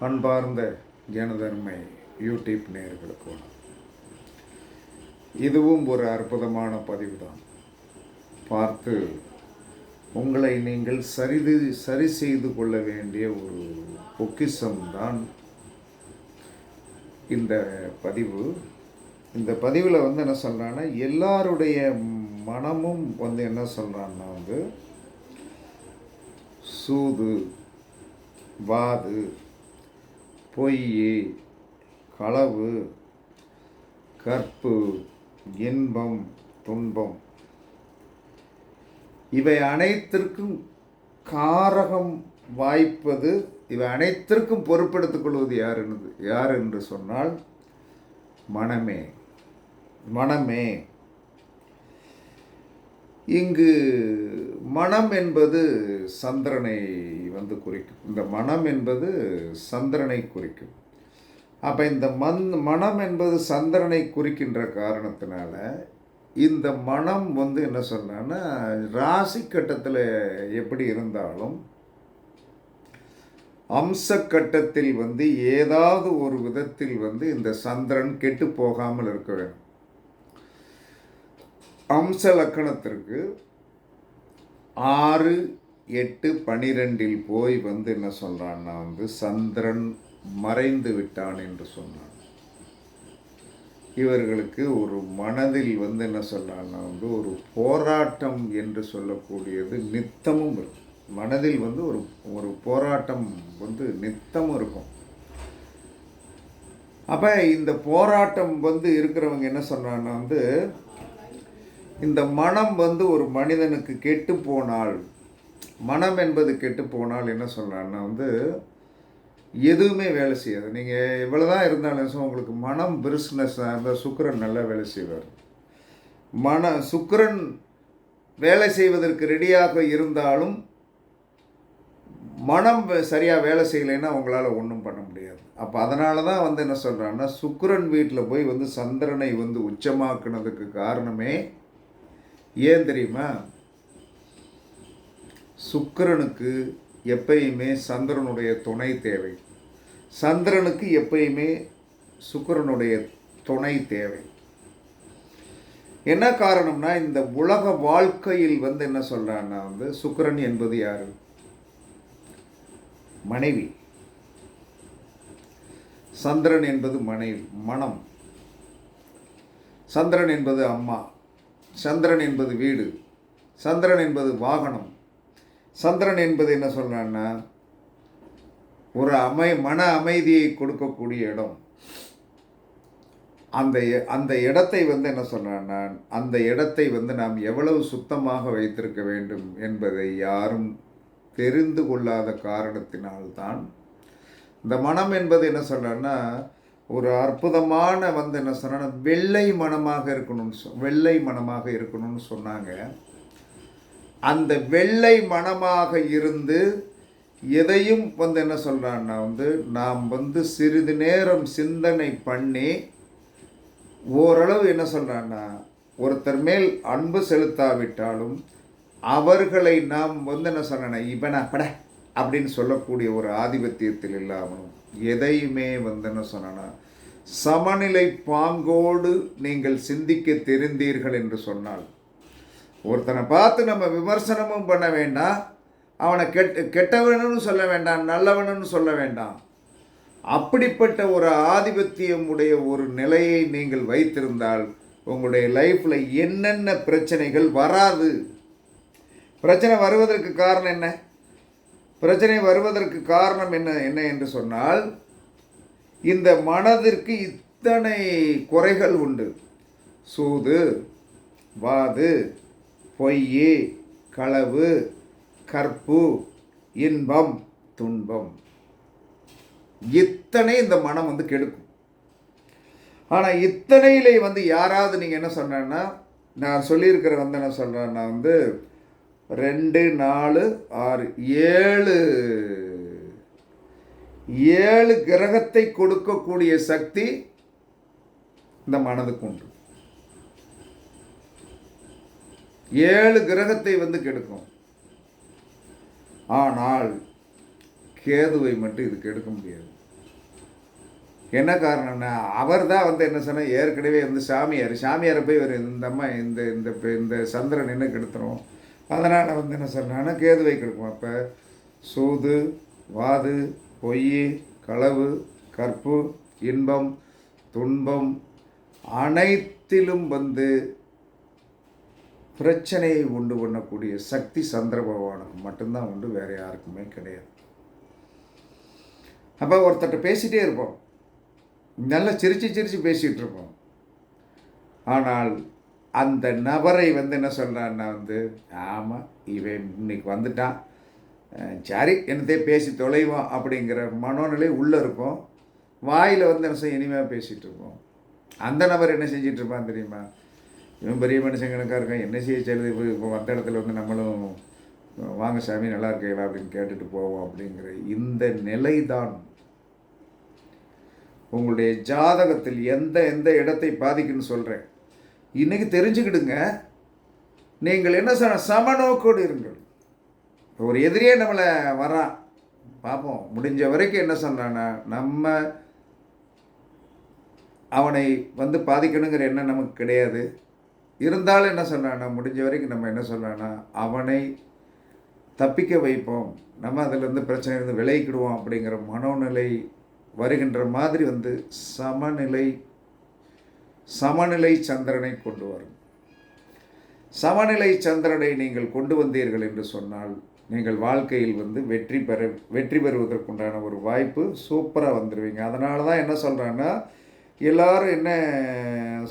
அன்பார்ந்த ஜனதர்மை யூடியூப் நேயர்களுக்கு இதுவும் ஒரு அற்புதமான பதிவு தான் பார்த்து உங்களை நீங்கள் சரிது சரி செய்து கொள்ள வேண்டிய ஒரு பொக்கிஷம்தான் இந்த பதிவு. இந்த பதிவில் வந்து என்ன சொல்கிறான்னா எல்லாருடைய மனமும் வந்து என்ன சொல்கிறான்னா வந்து சூது வாது பொய் களவு கற்பு இன்பம் துன்பம். இவை அனைத்திற்கும் காரகம் வாய்ப்பது இவை அனைத்திற்கும் பொறுப்பெடுத்துக் கொள்வது யார் என்று யார் என்று சொன்னால் மனமே. மனமே. இங்கு மனம் என்பது சந்திரனை வந்து குறிக்கும். இந்த மனம் என்பது சந்திரனை குறிக்கும். அப்போ இந்த மண் மனம் என்பது சந்திரனை குறிக்கின்ற காரணத்தினால இந்த மனம் வந்து என்ன சொன்னான்னா ராசி கட்டத்தில் எப்படி இருந்தாலும் அம்ச கட்டத்தில் வந்து ஏதாவது ஒரு விதத்தில் வந்து இந்த சந்திரன் கெட்டு போகாமல் இருக்க வேண்டும். அம்ச லக்கணத்திற்கு ஆறு எட்டு பனிரெண்டில் போய் வந்து என்ன சொல்கிறான்னா வந்து சந்திரன் மறைந்து விட்டான் என்று சொன்னான். இவர்களுக்கு ஒரு மனதில் வந்து என்ன சொல்கிறான்னா வந்து ஒரு போராட்டம் என்று சொல்லக்கூடியது நித்தமும் இருக்கும். மனதில் வந்து ஒரு ஒரு போராட்டம் வந்து நித்தமும் இருக்கும். அப்போ இந்த போராட்டம் வந்து இருக்கிறவங்க என்ன சொல்கிறான்னா வந்து இந்த மனம் வந்து ஒரு மனிதனுக்கு கெட்டு போனால் மனம் என்பது கெட்டு போனால் என்ன சொல்கிறான்னா வந்து எதுவுமே வேலை செய்யாது. நீங்கள் இவ்வளோ தான் இருந்தாலும் சோ உங்களுக்கு மனம் பிரிஸ்னஸாக இருந்தால் சுக்கரன் நல்லா வேலை செய்வார். மன சுக்கிரன் வேலை செய்வதற்கு ரெடியாக இருந்தாலும் மனம் சரியாக வேலை செய்யலைன்னா உங்களால் ஒன்றும் பண்ண முடியாது. அப்போ அதனால தான் வந்து என்ன சொல்கிறான்னா சுக்கரன் வீட்டில் போய் வந்து சந்திரனை வந்து உச்சமாக்குனதுக்கு காரணமே ஏன் தெரியுமா? சுக்கிரனுக்கு எப்பயுமே சந்திரனுடைய துணை தேவை. சந்திரனுக்கு எப்பயுமே சுக்கிரனுடைய துணை தேவை. என்ன காரணம்னா இந்த உலக வாழ்க்கையில் வந்து என்ன சொல்கிறான்னா வந்து சுக்கிரன் என்பது யார்? மனைவி. சந்திரன் என்பது மனைவி மனம். சந்திரன் என்பது அம்மா. சந்திரன் என்பது வீடு. சந்திரன் என்பது வாகனம். சந்திரன் என்பது என்ன சொல்கிறான்னா ஒரு அமை மன அமைதியை கொடுக்கக்கூடிய இடம். அந்த அந்த இடத்தை வந்து என்ன சொல்கிறான்னா அந்த இடத்தை வந்து நாம் எவ்வளவு சுத்தமாக வைத்திருக்க வேண்டும் என்பதை யாரும் தெரிந்து கொள்ளாத காரணத்தினால்தான் இந்த மனம் என்பது என்ன சொல்கிறேன்னா ஒரு அற்புதமான வந்து என்ன சொன்னா வெள்ளை மனமாக இருக்கணும்னு சொ வெள்ளை மனமாக இருக்கணும்னு சொன்னாங்க. அந்த வெள்ளை மனமாக இருந்து எதையும் வந்து என்ன சொல்கிறான்னா வந்து நாம் வந்து சிறிது நேரம் சிந்தனை பண்ணி ஓரளவு என்ன சொல்கிறான்னா ஒருத்தர் மேல் அன்பு செலுத்தாவிட்டாலும் அவர்களை நாம் வந்து என்ன சொன்னா இவனா பட அப்படின்னு சொல்லக்கூடிய ஒரு ஆதிபத்தியத்தில் இல்லாமலும் எதையுமே வந்து என்ன சொன்னா சமநிலை பாங்கோடு நீங்கள் சிந்திக்க தெரிந்தீர்கள் என்று சொன்னால் ஒருத்தனை பார்த்து நம்ம விமர்சனமும் பண்ண வேண்டாம். அவனை கெட் கெட்டவனும் சொல்ல வேண்டாம் நல்லவனும் சொல்ல வேண்டாம். அப்படிப்பட்ட ஒரு ஆதிபத்தியம் உடைய ஒரு நிலையை நீங்கள் வைத்திருந்தால் உங்களுடைய லைஃப்பில் என்னென்ன பிரச்சனைகள் வராது. பிரச்சனை வருவதற்கு காரணம் என்ன? பிரச்சனை வருவதற்கு காரணம் என்ன என்ன என்று சொன்னால் இந்த மனதிற்கு இத்தனை குறைகள் உண்டு. சூது வாது பொய் களவு கற்பு இன்பம் துன்பம். இத்தனை இந்த மனம் வந்து கெடுக்கும். ஆனால் இத்தனையிலே வந்து யாராவது நீங்கள் என்ன சொன்னேன்னா நான் சொல்லியிருக்கிற வந்து என்ன சொல்கிறேன்னா வந்து ரெண்டு நாலு ஆறு ஏழு. ஏழு கிரகத்தை கொடுக்கக்கூடிய சக்தி இந்த மனதுக்கு உண்டு. ஏழு கிரகத்தை வந்து கெடுக்கும். ஆனால் கேதுவை மட்டும் இதுக்கு எடுக்க முடியாது. என்ன காரணம்னா அவர் தான் வந்து என்ன சொன்னால் ஏற்கனவே வந்து சாமியார். சாமியாரை போய் ஒரு இந்த அம்மா இந்த இந்த இந்த சந்திரன் என்ன கெடுத்துரும்? அதனால் வந்து என்ன சொன்னான்னா கேதுவை கெடுக்கும். அப்போ சூது வாது பொய் களவு கற்பு இன்பம் துன்பம் அனைத்திலும் வந்து பிரச்சனையை உண்டு பண்ணக்கூடிய சக்தி சந்திர பகவானுக்கு மட்டும்தான் உண்டு வேறு யாருக்குமே கிடையாது. அப்போ ஒருத்தர்கிட்ட பேசிகிட்டே இருப்போம். நல்லா சிரித்து சிரித்து பேசிகிட்டு இருப்போம். ஆனால் அந்த நபரை வந்து என்ன சொல்கிறான்னா வந்து ஆமாம் இவன் இன்னைக்கு வந்துட்டான். சரி என்னதே பேசி தொலைவோம் அப்படிங்கிற மனோநிலை உள்ளே இருக்கும் வாயில் வந்து என்ன செய்ய இனிமையாக பேசிகிட்டு இருப்போம். அந்த நபர் என்ன செஞ்சிட்ருப்பான் தெரியுமா? இவன் பெரிய மனுஷன் கணக்காக இருக்கான் என்ன செய்ய செய்யறது? இப்போ வந்த இடத்துல வந்து நம்மளும் வாங்க சாமி நல்லா இருக்கீங்களா அப்படின்னு கேட்டுட்டு போவோம் அப்படிங்கிற இந்த நிலை தான் உங்களுடைய ஜாதகத்தில் எந்த எந்த இடத்தை பாதிக்குன்னு சொல்கிறேன் இன்னைக்கு தெரிஞ்சுக்கிடுங்க. நீங்கள் என்ன சொன்ன சமநோக்கோடு இருங்கள். ஒரு எதிரியே நம்மளை வரான் பார்ப்போம் முடிஞ்ச வரைக்கும் என்ன சொல்கிறான்னா நம்ம அவனை வந்து பாதிக்கணுங்கிற எண்ணம் நமக்கு கிடையாது. இருந்தாலும் என்ன சொன்னான்னா முடிஞ்ச வரைக்கும் நம்ம என்ன சொன்னான்னா அவனை தப்பிக்க வைப்போம். நம்ம அதிலேருந்து பிரச்சனையிலேருந்து விலகிக்கிடுவோம் அப்படிங்கிற மனோநிலை வருகின்ற மாதிரி வந்து சமநிலை சமநிலை சந்திரனை கொண்டு வரும். சமநிலை சந்திரனை நீங்கள் கொண்டு வந்தீர்கள் என்று சொன்னால் நீங்கள் வாழ்க்கையில் வந்து வெற்றி பெற வெற்றி பெறுவதற்குண்டான ஒரு வாய்ப்பு சூப்பராக வந்துடுவீங்க அதனால தான் என்ன சொல்கிறாங்கன்னா எல்லாரும் என்ன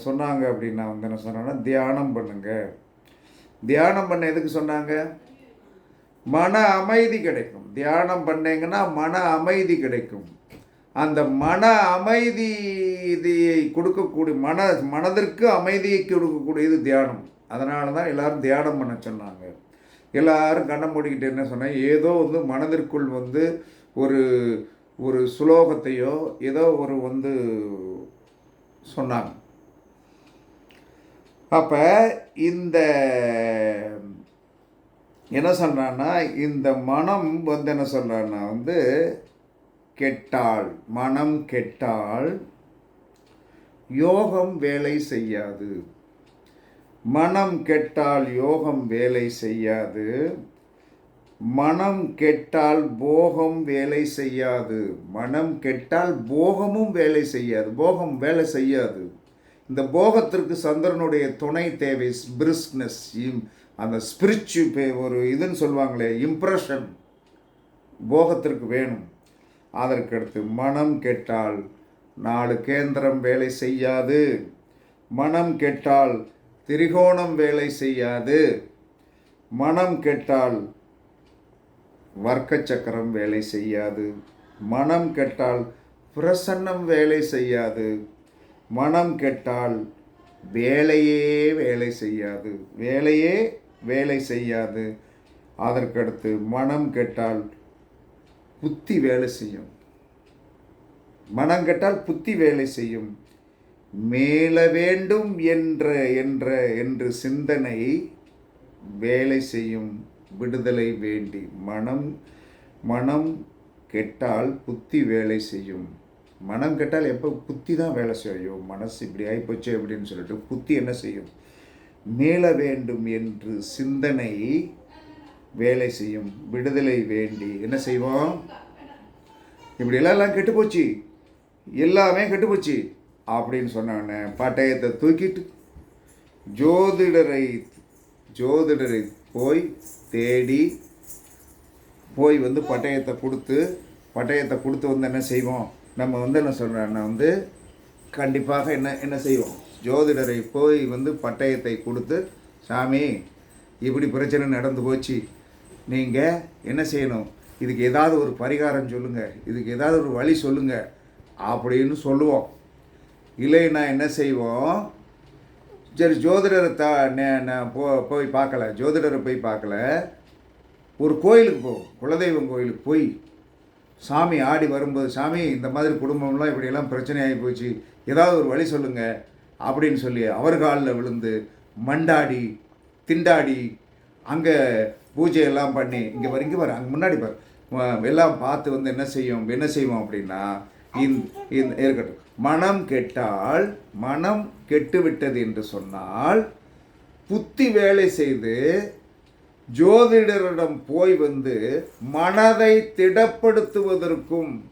சொன்னாங்க அப்படின்னா வந்து என்ன சொன்னேன்னா தியானம் பண்ணுங்க. தியானம் பண்ண எதுக்கு சொன்னாங்க? மன அமைதி கிடைக்கும். தியானம் பண்ணீங்கன்னா மன அமைதி கிடைக்கும். அந்த மன அமைதி இதையை கொடுக்கக்கூடிய மன மனதிற்கு அமைதியை கொடுக்கக்கூடியது தியானம். அதனால தான் எல்லாரும் தியானம் பண்ண சொன்னாங்க. எல்லாரும் கண்ணை மூடிக்கிட்டு என்ன சொன்னாங்க? ஏதோ வந்து மனதிற்குள் வந்து ஒரு ஒரு சுலோகத்தையோ ஏதோ ஒரு வந்து சொன்னாங்க. அப்போ இந்த என்ன சொல்கிறான்னா இந்த மனம் வந்து என்ன சொல்கிறான்னா வந்து கெட்டால் மனம் கெட்டால் யோகம் வேலை செய்யாது. மனம் கெட்டால் யோகம் வேலை செய்யாது. மனம் கெட்டால் போகம் வேலை செய்யாது. மனம் கெட்டால் போகமும் வேலை செய்யாது. போகம் வேலை செய்யாது. இந்த போகத்திற்கு சந்திரனுடைய துணை தேவை பிரிஸ்க்னஸ் அந்த ஸ்பிரிச்சு ஒரு இதுன்னு சொல்லுவாங்களே இம்ப்ரெஷன் போகத்திற்கு வேணும். அதற்கடுத்து மனம் கெட்டால் நாலு கேந்திரம் வேலை செய்யாது. மனம் கெட்டால் திரிகோணம் வேலை செய்யாது. மனம் கெட்டால் வர்க்க சக்கரம் வேலை செய்யாது. மனம் கெட்டால் பிரசன்னம் வேலை செய்யாது. மனம் கெட்டால் வேலையே வேலை செய்யாது. வேலையே வேலை செய்யாது. அதற்கடுத்து மனம் கெட்டால் புத்தி வேலை செய்யும். மனம் கெட்டால் புத்தி வேலை செய்யும். மேல வேண்டும் என்ற என்ற என்று சிந்தனை வேலை செய்யும். விடுதலை வேண்டி மனம் மனம் கெட்டால் புத்தி வேலை செய்யும். மனம் கெட்டால் எப்போ புத்தி தான் வேலை செய்யும். மனசு இப்படி ஆகிப்போச்சு அப்படின்னு சொல்லிட்டு புத்தி என்ன செய்யும்? மேல வேண்டும் என்று சிந்தனை வேலை செய்யும். விடுதலை வேண்டி என்ன செய்வோம்? இப்படி எல்லாம் கெட்டு போச்சு. எல்லாமே கெட்டு போச்சு. அப்படின்னு சொன்னானே பட்டயத்தை தூக்கிட்டு ஜோதிடரை ஜோதிடரை போய் தேடி போய் வந்து பட்டயத்தை கொடுத்து பட்டயத்தை கொடுத்து வந்து என்ன செய்வோம்? நம்ம வந்து என்ன சொல்கிறேன்னா வந்து கண்டிப்பாக என்ன என்ன செய்வோம்? ஜோதிடரை போய் வந்து பட்டயத்தை கொடுத்து சாமி இப்படி பிரச்சனை நடந்து போச்சு. நீங்கள் என்ன செய்யணும்? இதுக்கு ஏதாவது ஒரு பரிகாரம் சொல்லுங்கள் இதுக்கு ஏதாவது ஒரு வழி சொல்லுங்கள் அப்படின்னு சொல்லுவோம். இல்லைன்னா என்ன செய்வோம்? சரி ஜோதிடரை த நே- நான் போ போய் பார்க்கல. ஜோதிடரை போய் பார்க்கல. ஒரு கோயிலுக்கு போவோம் குலதெய்வம் கோயிலுக்கு போய் சாமி ஆடி வரும்போது சாமி இந்த மாதிரி குடும்பம்லாம் இப்படியெல்லாம் பிரச்சனை ஆகி போச்சு. ஏதாவது ஒரு வழி சொல்லுங்கள் அப்படின்னு சொல்லி அவர் காலில் விழுந்து மண்டாடி திண்டாடி அங்கே பூஜை எல்லாம் பண்ணி இங்கே வர இங்கே வர அங்கே முன்னாடி பார். எல்லாம் பார்த்து வந்து என்ன செய்யும் என்ன செய்வோம்? அப்படின்னா இந்த இருக்கட்டும். மனம் கெட்டால் மனம் கெட்டுவிட்டது என்று சொன்னால் புத்தி வேலை செய்து ஜோதிடரிடம் போய் வந்து மனதை திடப்படுத்துவதற்கும்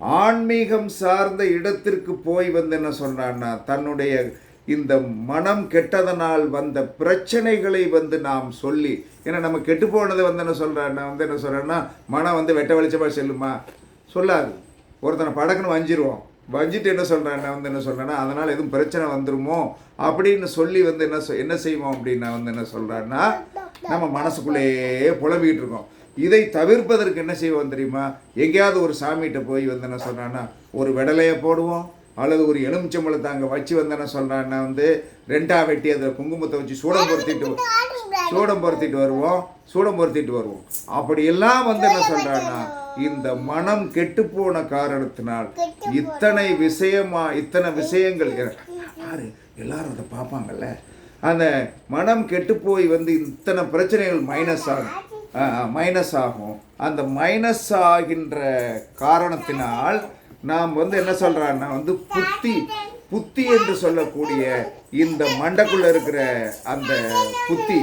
ஆன்மீகம் சார்ந்த இடத்திற்கு போய் வந்து என்ன சொன்னான்னா தன்னுடைய இந்த மனம் கெட்டதனால் வந்த பிரச்சனைகளை வந்து நாம் சொல்லி ஏன்னா நம்ம கெட்டு போனதை வந்து என்ன சொல்கிறேன் நான் வந்து என்ன சொல்கிறேன்னா மனம் வந்து வெட்ட வெளிச்சமாக செல்லுமா? சொல்லாது. ஒருத்தனை படக்குன்னு வஞ்சிருவோம். வஞ்சிட்டு என்ன சொல்கிறேன் வந்து என்ன சொல்கிறேன்னா அதனால் எதுவும் பிரச்சனை வந்துருமோ அப்படின்னு சொல்லி வந்து என்ன என்ன செய்வோம் அப்படின்னு வந்து என்ன சொல்கிறான்னா நம்ம மனசுக்குள்ளேயே புலம்பிக்கிட்டு இருக்கோம். இதை தவிர்ப்பதற்கு என்ன செய்வோம் தெரியுமா? எங்கேயாவது ஒரு சாமிகிட்ட போய் வந்து என்ன சொல்கிறான்னா ஒரு விடலையை போடுவோம். அல்லது ஒரு எலுமிச்சம்பழத்தை அங்கே வச்சு வந்து என்ன சொல்கிறான்னா வந்து ரெண்டா வெட்டி அதில் குங்குமத்தை வச்சு சூடம் பொருத்திட்டு சூடம் பொருத்திட்டு வருவோம் சூடம் பொருத்திட்டு வருவோம். அப்படியெல்லாம் வந்து என்ன சொல்கிறான்னா இந்த மனம் கெட்டுப்போன காரணத்தினால் இத்தனை விஷயமா இத்தனை விஷயங்கள் பாரு எல்லாரும் அதை பார்ப்பாங்கல்ல. அந்த மனம் கெட்டுப்போய் வந்து இத்தனை பிரச்சனைகள் மைனஸ் ஆகும். மைனஸ் ஆகும். அந்த மைனஸ் ஆகின்ற காரணத்தினால் நாம் வந்து என்ன சொல்கிறான்னா வந்து புத்தி புத்தி என்று சொல்லக்கூடிய இந்த மண்டக்குள்ளே இருக்கிற அந்த புத்தி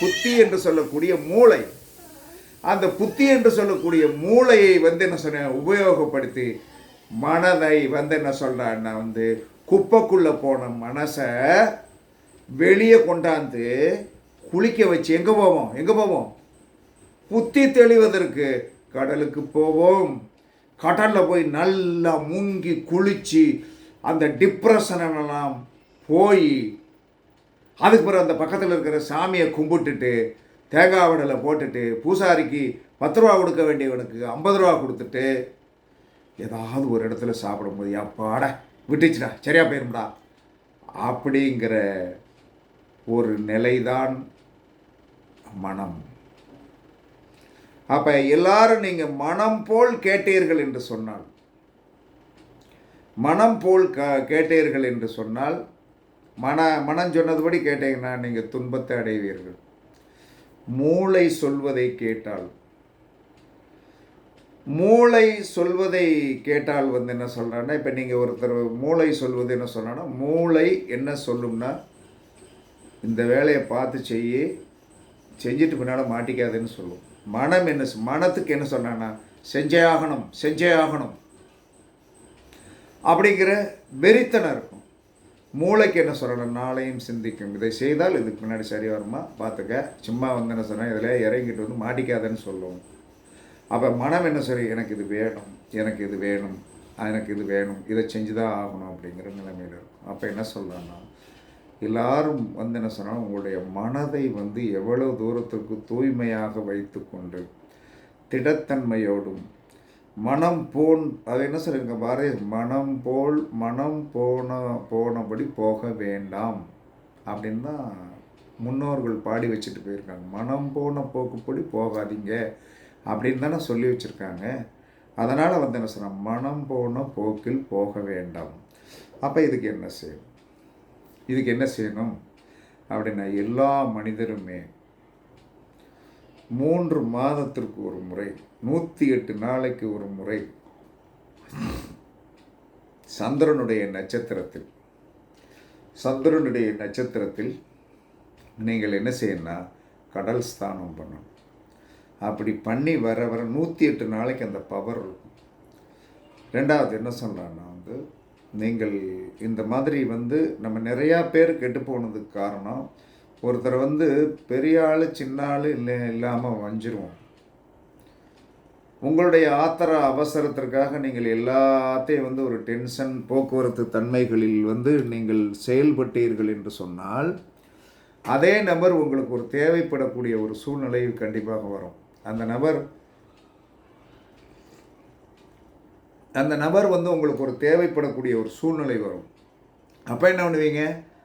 புத்தி என்று சொல்லக்கூடிய மூளை. அந்த புத்தி என்று சொல்லக்கூடிய மூளையை வந்து என்ன சொன்ன உபயோகப்படுத்தி மனதை வந்து என்ன சொல்கிறான்னா வந்து குப்பைக்குள்ள போன மனசை வெளியே கொண்டாந்து குளிக்க வச்சு எங்கே போவோம்? எங்கே போவோம்? புத்தி தெளிவதற்கு கடலுக்கு போவோம். கடலில் போய் நல்லா மூங்கி குளித்து அந்த டிப்ரெஷனெல்லாம் போய் அதுக்கு பிறகு அந்த பக்கத்தில் இருக்கிற சாமியை கும்பிட்டுட்டு தேங்காய் வடலை போட்டுட்டு பூசாரிக்கு பத்து ரூபா கொடுக்க வேண்டியவனுக்கு ஐம்பது ரூபா கொடுத்துட்டு ஏதாவது ஒரு இடத்துல சாப்பிடும்போது அப்பாடா விட்டுச்சுடா சரியா போயிரும்டா. அப்படிங்கிற ஒரு நிலைதான் மனம். அப்போ எல்லாரும் நீங்கள் மனம் போல் கேட்டீர்கள் என்று சொன்னால். மனம் போல் க கேட்டீர்கள் என்று சொன்னால் மன மனம் சொன்னதுபடி கேட்டீங்கன்னா நீங்கள் துன்பத்தை அடைவீர்கள். மூளை சொல்வதை கேட்டால் மூளை சொல்வதை கேட்டால் வந்து என்ன சொல்கிறான்னா இப்போ நீங்கள் ஒருத்தர் மூளை சொல்வது என்ன சொல்றான்னா மூளை என்ன சொல்லும்னா இந்த வேலையை பார்த்து செய்யி செஞ்சுட்டு பின்னால் மாட்டிக்காதுன்னு சொல்லும். மனம் என்ன மனத்துக்கு என்ன சொன்னான்னா செஞ்சே ஆகணும் செஞ்சே ஆகணும் அப்படிங்கிற வெறித்தனம் இருக்கும். மூளைக்கு என்ன சொல்லணும்? நாளையும் சிந்திக்கும். இதை செய்தால் இதுக்கு முன்னாடி சரி வருமா? பார்த்துக்க. சும்மா வந்து என்ன சொன்னால் இதில் இறங்கிட்டு வந்து மாட்டிக்காதன்னு சொல்லுவோம். அப்போ மனம் என்ன சரி எனக்கு இது வேணும் எனக்கு இது வேணும் எனக்கு இது வேணும் இதை செஞ்சு தான் ஆகணும் அப்படிங்கிற நிலைமையில் இருக்கும். அப்போ என்ன சொல்லலாம்னா எல்லாரும் வந்து என்ன சொன்னால் உங்களுடைய மனதை வந்து எவ்வளவு தூரத்துக்கு தூய்மையாக வைத்துக்கொண்டு திடத்தன்மையோடும் மனம் போன் அது என்ன சொல்லுங்க பாரு? மனம் போல் மனம் போன போனபடி போக வேண்டாம். அப்படின்னு தான் முன்னோர்கள் பாடி வச்சுட்டு போயிருக்காங்க. மனம் போன போக்குப்படி போகாதீங்க அப்படின்னு தானே சொல்லி வச்சுருக்காங்க. அதனால் வந்து என்ன சொன்னால் மனம் போன போக்கில் போக வேண்டாம். அப்போ இதுக்கு என்ன செய்யும் இதுக்கு என்ன செய்யணும்? அப்படின்னா எல்லா மனிதருமே மூன்று மாதத்திற்கு ஒரு முறை நூற்றி எட்டு நாளைக்கு ஒரு முறை சந்திரனுடைய நட்சத்திரத்தில் சந்திரனுடைய நட்சத்திரத்தில் நீங்கள் என்ன செய்யணும்னா கடல் ஸ்தானம் பண்ணணும். அப்படி பண்ணி வர வர நூற்றி எட்டு நாளைக்கு அந்த பவர் இருக்கும். ரெண்டாவது என்ன சொல்கிறான்னா வந்து நீங்கள் இந்த மாதிரி வந்து நம்ம நிறையா பேர் கெட்டு போனதுக்கு காரணம் ஒருத்தர் வந்து பெரிய ஆள் சின்ன ஆள் இல்லை இல்லாமல் வஞ்சிருவோம். உங்களுடைய ஆத்திர அவசரத்திற்காக நீங்கள் எல்லாத்தையும் வந்து ஒரு டென்ஷன் போக்குவரத்து தன்மைகளில் வந்து நீங்கள் செயல்பட்டீர்கள் என்று சொன்னால் அதே நபர் உங்களுக்கு ஒரு தேவைப்படக்கூடிய ஒரு சூழ்நிலை கண்டிப்பாக வரும். அந்த நபர் அந்த நபர் வந்து உங்களுக்கு ஒரு தேவைப்படக்கூடிய ஒரு சூழ்நிலை வரும். அப்போ என்ன பண்ணுவீங்க?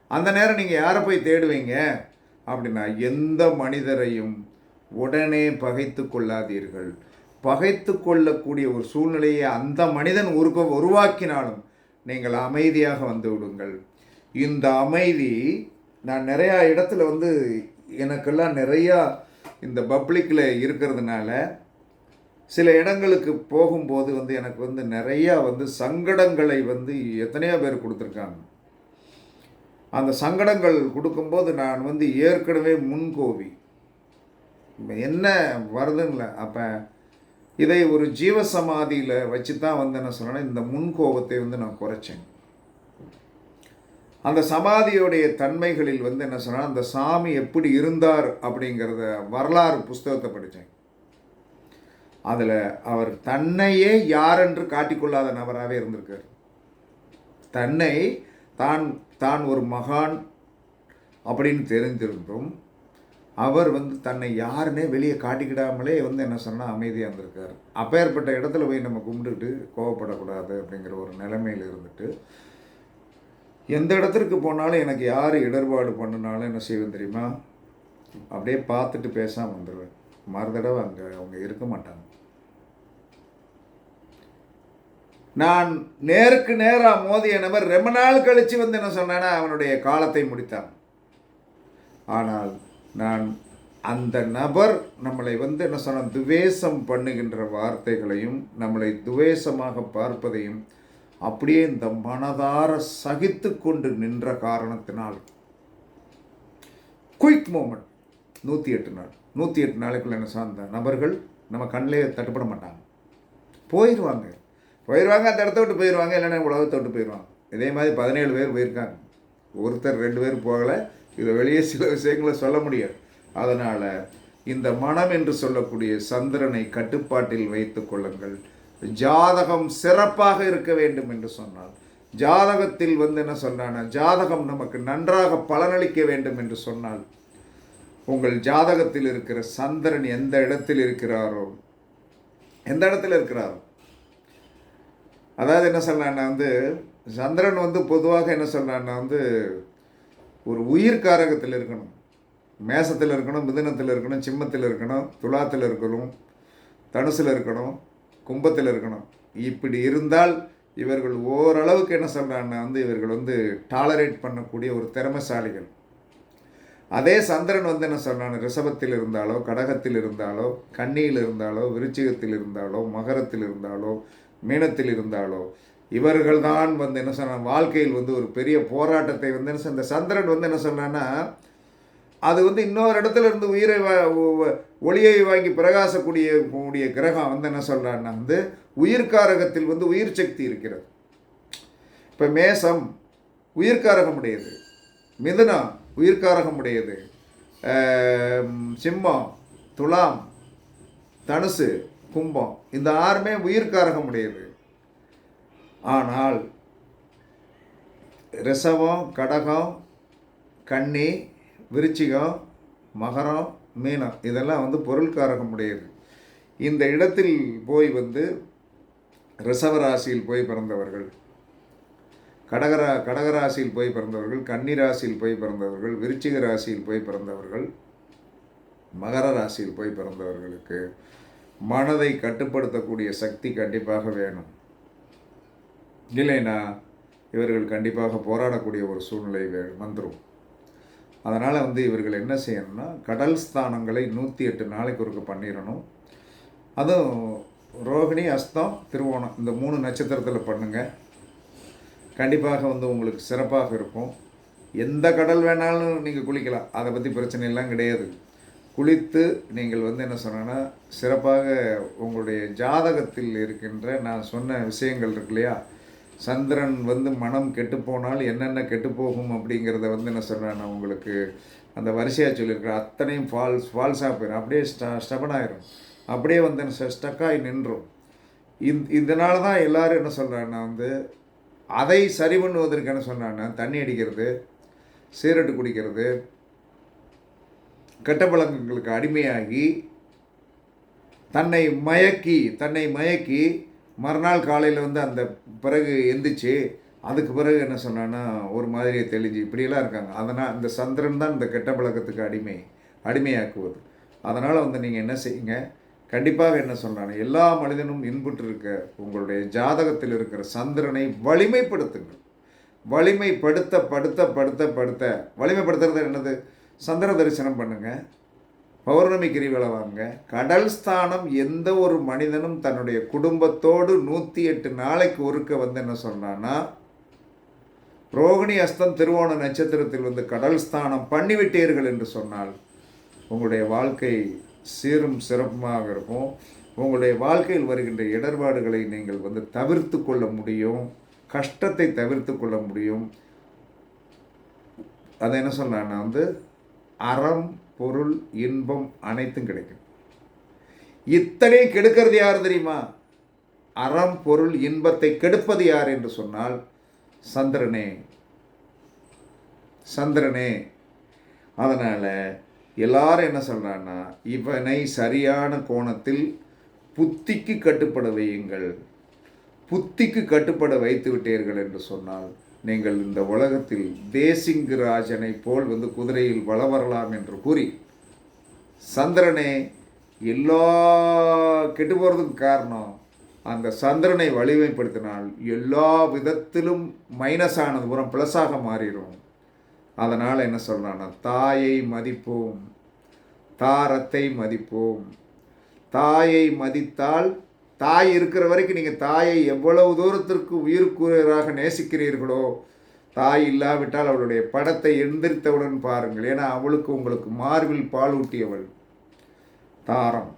அந்த நேரம் நீங்கள் யாரை போய் தேடுவீங்க? அப்படின்னா எந்த மனிதரையும் உடனே பகைத்து கொள்ளாதீர்கள். பகைத்து கொள்ளக்கூடிய ஒரு சூழ்நிலையை அந்த மனிதன் உருக்க உருவாக்கினாலும் நீங்கள் அமைதியாக வந்து விடுங்கள். இந்த அமைதி நான் நிறையா இடத்துல வந்து எனக்கெல்லாம் நிறையா இந்த பப்ளிக்கில் இருக்கிறதுனால சில இடங்களுக்கு போகும்போது வந்து எனக்கு வந்து நிறையா வந்து சங்கடங்களை வந்து எத்தனையோ பேர் கொடுத்துருக்காங்க. அந்த சங்கடங்கள் கொடுக்கும்போது நான் வந்து ஏற்கனவே முன்கோவி. என்ன வருதுங்கள அப்போ இதை ஒரு ஜீவசமாதியில் வச்சு தான் வந்து என்ன சொன்னேன்னா இந்த முன்கோபத்தை வந்து நான் குறைச்சேன். அந்த சமாதியுடைய தன்மைகளில் வந்து என்ன சொன்னால் அந்த சாமி எப்படி இருந்தார் அப்படிங்கிறத வரலாறு புஸ்தகத்தை படித்தேன். அதில் அவர் தன்னையே யாரென்று காட்டிக்கொள்ளாத நபராகவே இருந்திருக்கார். தன்னை தான் தான் ஒரு மகான் அப்படின்னு தெரிஞ்சிருந்தும் அவர் வந்து தன்னை யாருன்னே வெளியே காட்டிக்கிடாமலே வந்து என்ன சொன்னால் அமைதியாக இருந்திருக்கார். அப்பேற்பட்ட இடத்துல போய் நம்ம கும்பிட்டுட்டு கோவப்படக்கூடாது அப்படிங்கிற ஒரு நிலைமையில் இருந்துட்டு எந்த இடத்திற்கு போனாலும் எனக்கு யார் இடர்பாடு பண்ணினாலும் என்ன செய்வேன் தெரியுமா? அப்படியே பார்த்துட்டு பேசாமல் வந்துடுவேன் மறுதடவை அங்கே அவங்க இருக்க மாட்டாங்க. நான் நேருக்கு நேராக மோதிய நபர் ரொம்ப நாள் கழித்து வந்து என்ன சொன்னேன்னா அவனுடைய காலத்தை முடித்தான். ஆனால் நான் அந்த நபர் நம்மளை வந்து என்ன சொன்ன துவேஷம் பண்ணுகின்ற வார்த்தைகளையும் நம்மளை துவேஷமாக பார்ப்பதையும் அப்படியே இந்த மனதார சகித்து கொண்டு நின்ற காரணத்தினால் குயிக் மூமெண்ட் நூற்றி எட்டு நாள். நூற்றி எட்டு நாளைக்குள்ள என்ன சார்ந்த நபர்கள் நம்ம கண்ணிலே தட்டுப்பட மாட்டாங்க. போயிடுவாங்க போயிடுவாங்க அந்த இடத்த விட்டு போயிடுவாங்க இல்லைன்னா உலகத்தை விட்டு போயிடுவாங்க இதே மாதிரி பதினேழு பேர் போயிருக்காங்க. ஒருத்தர் ரெண்டு பேர் போகலை. இதை வெளியே சில விஷயங்களை சொல்ல முடியாது. அதனால் இந்த மனம் என்று சொல்லக்கூடிய சந்திரனை கட்டுப்பாட்டில் வைத்து கொள்ளுங்கள். ஜாதகம் சிறப்பாக இருக்க வேண்டும் என்று சொன்னால் ஜாதகத்தில் வந்து என்ன சொன்னான ஜாதகம் நமக்கு நன்றாக பலனளிக்க வேண்டும் என்று சொன்னால் உங்கள் ஜாதகத்தில் இருக்கிற சந்திரன் எந்த இடத்தில் இருக்கிறாரோ? எந்த இடத்துல இருக்கிறாரோ? அதாவது என்ன சொல்கிறான்னா வந்து சந்திரன் வந்து பொதுவாக என்ன சொல்கிறான்னா வந்து ஒரு உயிர்காரகத்தில் இருக்கணும். மேசத்தில் இருக்கணும் மிதுனத்தில் இருக்கணும் சிம்மத்தில் இருக்கணும் துலாத்தில் இருக்கணும் தனுசில் இருக்கணும் கும்பத்தில் இருக்கணும். இப்படி இருந்தால் இவர்கள் ஓரளவுக்கு என்ன சொல்கிறாங்கன்னா வந்து இவர்கள் வந்து டாலரேட் பண்ணக்கூடிய ஒரு திறமைசாலிகள். அதே சந்திரன் வந்து என்ன சொன்னான்? ரிஷபத்தில் இருந்தாலோ கடகத்தில் இருந்தாலோ கன்னியில் இருந்தாலோ விருச்சிகத்தில் இருந்தாலோ மகரத்தில் இருந்தாலோ மீனத்தில் இருந்தாலோ இவர்கள் தான் வந்து என்ன சொன்ன வாழ்க்கையில் வந்து ஒரு பெரிய போராட்டத்தை வந்து என்ன சொன்ன- இந்த சந்திரன் வந்து என்ன சொன்னான்னா அது வந்து இன்னொரு இடத்துல இருந்து உயிரை ஒளியை வாங்கி பிரகாசக்கூடிய கூடிய கிரகம் வந்து என்ன சொல்கிறான்னா வந்து உயிர்காரகத்தில் வந்து உயிர் சக்தி இருக்கிறது. இப்போ மேசம் உயிர்காரகம் உடையது மிதுனம் உயிர்காரகம் உடையது சிம்மம் துலாம் தனுசு கும்பம் இந்த ஆறுமே உயிர்காரகம் உடையது ஆனால் ரிசவம் கடகம் கன்னி விருச்சிகம் மகரம் மீனம் இதெல்லாம் வந்து பொருள்காரகம் உடையது இந்த இடத்தில் போய் வந்து ரிசவராசியில் போய் பிறந்தவர்கள். கடகரா கடகராசியில் போய் பிறந்தவர்கள் கன்னிராசியில் போய் பிறந்தவர்கள் விருச்சிக ராசியில் போய் பிறந்தவர்கள் மகர ராசியில் போய் பிறந்தவர்களுக்கு மனதை கட்டுப்படுத்தக்கூடிய சக்தி கண்டிப்பாக வேணும். இல்லைன்னா இவர்கள் கண்டிப்பாக போராடக்கூடிய ஒரு சூழ்நிலை வே வந்துடும் அதனால் வந்து இவர்கள் என்ன செய்யணும்னா கடல் ஸ்தானங்களை நூற்றி எட்டு நாளைக்கு ஒருக்க பண்ணிடணும் அதுவும் ரோகிணி அஸ்தம் திருவோணம் இந்த மூணு நட்சத்திரத்தில் பண்ணுங்கள் கண்டிப்பாக வந்து உங்களுக்கு சிறப்பாக இருக்கும். எந்த கடல் வேணாலும் நீங்கள் குளிக்கலாம். அதை பற்றி பிரச்சனை எல்லாம் கிடையாது. குளித்து நீங்கள் வந்து என்ன சொன்னேன்னா சிறப்பாக உங்களுடைய ஜாதகத்தில் இருக்கின்ற நான் சொன்ன விஷயங்கள் இருக்கு இல்லையா? சந்திரன் வந்து மனம் கெட்டுப்போனால் என்னென்ன கெட்டுப்போகும் அப்படிங்கிறத வந்து என்ன சொல்கிறேன் நான் உங்களுக்கு. அந்த வரிசையாக சொல்லியிருக்கிறேன். அத்தனையும் ஃபால்ஸ் ஃபால்ஸாக போயிடும் அப்படியே ஸ்ட ஸ்டபன் ஆயிரும். அப்படியே வந்து ஸ்டக்காகி நின்றோம். இந் இதனால தான் எல்லோரும் என்ன சொல்கிறாங்கன்னா வந்து அதை சரி பண்ணுவதற்கு என்ன சொன்னான்னா தண்ணி அடிக்கிறது சீரட்டு குடிக்கிறது கெட்ட பழக்கங்களுக்கு அடிமையாகி தன்னை மயக்கி தன்னை மயக்கி மறுநாள் காலையில் வந்து அந்த பிறகு எந்திரிச்சு அதுக்கு பிறகு என்ன சொன்னான்னா ஒரு மாதிரியே தெளிஞ்சு இப்படியெல்லாம் இருக்காங்க. அதனால் இந்த சந்திரன் தான் இந்த கெட்ட பழக்கத்துக்கு அடிமை அடிமையாக்குவது. அதனால் வந்து நீங்கள் என்ன செய்யுங்க கண்டிப்பாக என்ன சொல்கிறாங்க எல்லா மனிதனும் இன்புற்றிருக்க உங்களுடைய ஜாதகத்தில் இருக்கிற சந்திரனை வலிமைப்படுத்துங்கள். வலிமைப்படுத்த படுத்த படுத்த படுத்த. வலிமைப்படுத்துறது என்னது? சந்திர தரிசனம் பண்ணுங்கள் பௌர்ணமி கிரிவலை வாங்க. கடல் ஸ்தானம் எந்த ஒரு மனிதனும் தன்னுடைய குடும்பத்தோடு நூற்றி எட்டு நாளைக்கு ஒருக்க வந்து என்ன சொன்னான்னா ரோகிணி அஸ்தம் திருவோண நட்சத்திரத்தில் வந்து கடல் ஸ்தானம் பண்ணிவிட்டீர்கள் என்று சொன்னால் உங்களுடைய வாழ்க்கை சீரும் சிறப்புமாக இருக்கும். உங்களுடைய வாழ்க்கையில் வருகின்ற இடர்பாடுகளை நீங்கள் வந்து தவிர்த்து கொள்ள முடியும். கஷ்டத்தை தவிர்த்து கொள்ள முடியும். அதை என்ன சொன்னான்னா வந்து அறம் பொருள் இன்பம் அனைத்தும் கிடைக்கும். இத்தனையும் கெடுக்கிறது யார் தெரியுமா? அறம் பொருள் இன்பத்தை கெடுப்பது யார் என்று சொன்னால் சந்திரனே. சந்திரனே. அதனால் எல்லாரும் என்ன சொல்கிறான்னா இவனை சரியான கோணத்தில் புத்திக்கு கட்டுப்பட வையுங்கள். புத்திக்கு கட்டுப்பட வைத்து விட்டீர்கள் என்று சொன்னால் நீங்கள் இந்த உலகத்தில் தேசிங்கராஜனை போல் வந்து குதிரையில் வள வரலாம் என்று கூறி சந்திரனே எல்லா கெட்டு போகிறதுக்கு காரணம் அந்த சந்திரனை வலிமைப்படுத்தினால் எல்லா விதத்திலும் மைனஸ் ஆனது புறம் ப்ளஸ்ஸாக மாறிடும். அதனால் என்ன சொல்கிறான்னா தாயை மதிப்போம். தாரத்தை மதிப்போம். தாயை மதித்தால் தாய் இருக்கிற வரைக்கும் நீங்கள் தாயை எவ்வளவு தூரத்திற்கு உயிருக்குரியராக நேசிக்கிறீர்களோ தாய் இல்லாவிட்டால் அவளுடைய படத்தை எந்திரித்தவுடன் பாருங்கள். ஏன்னா அவளுக்கு உங்களுக்கு மார்பில் பாலூட்டியவள் தாரம்.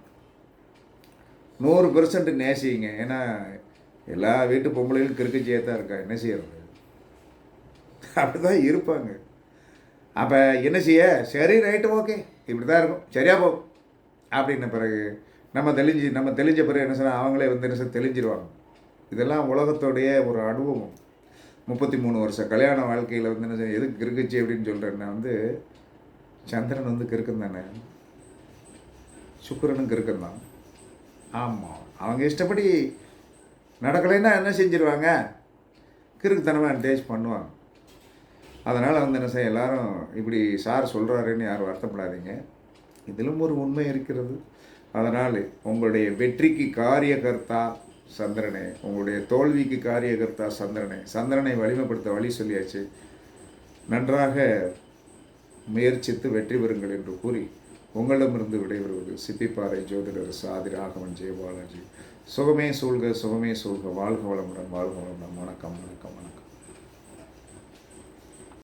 நூறு பெர்சன்ட் நேசிங்க. ஏன்னா எல்லா வீட்டு பொம்பளைகளும் கிறுக்கச்சியே தான் இருக்கா? என்ன செய்யறது? அப்படி தான் இருப்பாங்க. அப்போ என்ன செய்ய? சரி ரைட்டு ஓகே இப்படி தான் இருக்கும். சரியா போகும் அப்படின்ன பிறகு நம்ம தெளிஞ்சு நம்ம தெளிஞ்ச பிறகு என்ன சொன்னால் அவங்களே வந்து என்ன சார் தெளிஞ்சிருவாங்க. இதெல்லாம் உலகத்தோடைய ஒரு அனுபவம். முப்பத்தி மூணு வருஷம் கல்யாண வாழ்க்கையில் வந்து என்ன செய்ய எதுக்கு கிறுக்குச்சு அப்படின்னு சொல்கிறேன்னா வந்து சந்திரன் வந்து கிறுக்கம் தானே? சுக்கரனும் கிறுக்கம் தான். ஆமாம் அவங்க இஷ்டப்படி நடக்கலைன்னா என்ன செஞ்சிருவாங்க? கிறுக்குத்தனமாக டேஸ்ட் பண்ணுவாங்க. அதனால் வந்து என்ன செய்ய எல்லாரும் இப்படி சார் சொல்கிறாருன்னு யாரும் வருத்தப்படாதீங்க. இதிலும் ஒரு உண்மை இருக்கிறது. அதனால் உங்களுடைய வெற்றிக்கு காரியகர்த்தா சந்திரனே உங்களுடைய தோல்விக்கு காரியகர்த்தா சந்திரனே சந்திரனை வலிமைப்படுத்த வழி சொல்லியாச்சு. நன்றாக முயற்சித்து வெற்றி பெறுங்கள் என்று கூறி உங்களிடமிருந்து விடைபெறுவது சிப்பிப்பாறை ஜோதிடர் சாதி ராகவன் ஜெயபாலாஜி. சுகமே சூழ்க சுகமே சூழ்க. வாழ்க வளமுடன் வாழ்க வளமுடன். வணக்கம் வணக்கம் வணக்கம்.